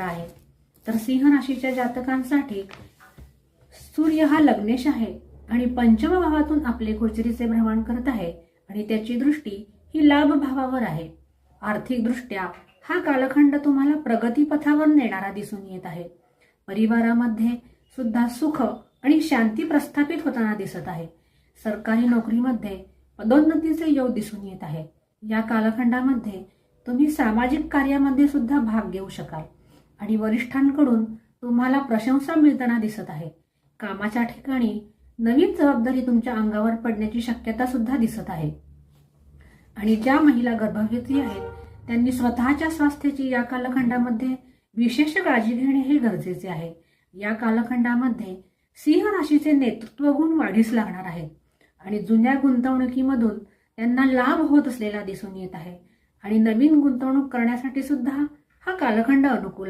आहे. तर सिंह राशीच्या जातकांसाठी सूर्य हा लग्नेश आहे आणि पंचम भावातून आपले गोचरीचे भ्रमण करत आहे आणि त्याची दृष्टी ही लाभ भावावर आहे. आर्थिक दृष्ट्या हा कालखंड तुम्हाला प्रगतीपथावर नेणारा दिसून येत आहे. परिवारामध्ये सुद्धा सुख आणि शांती प्रस्थापित होताना दिसत आहे. सरकारी नोकरीमध्ये पदोन्नतीचे योग दिसून येत आहे. या कालखंडामध्ये तुम्ही सामाजिक कार्यामध्ये सुद्धा भाग घेऊ शकाल. आणि वरिष्ठांकडून तुम्हाला प्रशंसा मिळताना दिसत आहे. कामाच्या ठिकाणी नवीन जबाबदारी तुमच्या अंगावर पडण्याची शक्यता सुद्धा दिसत आहे. आणि ज्या महिला गर्भवती आहेत त्यांनी स्वतःच्या स्वास्थ्याची या कालखंडामध्ये विशेष काळजी घेणे हे गरजेचे आहे. या कालखंडामध्ये सिंह राशीचे नेतृत्व गुण वाढीस लागणार आहेत आणि जुन्या गुंतवणुकीमधून त्यांना लाभ होत असलेला दिसून येत आहे. आणि नवीन गुंतवणूक करण्यासाठी सुद्धा हा कालखंड अनुकूल आहे.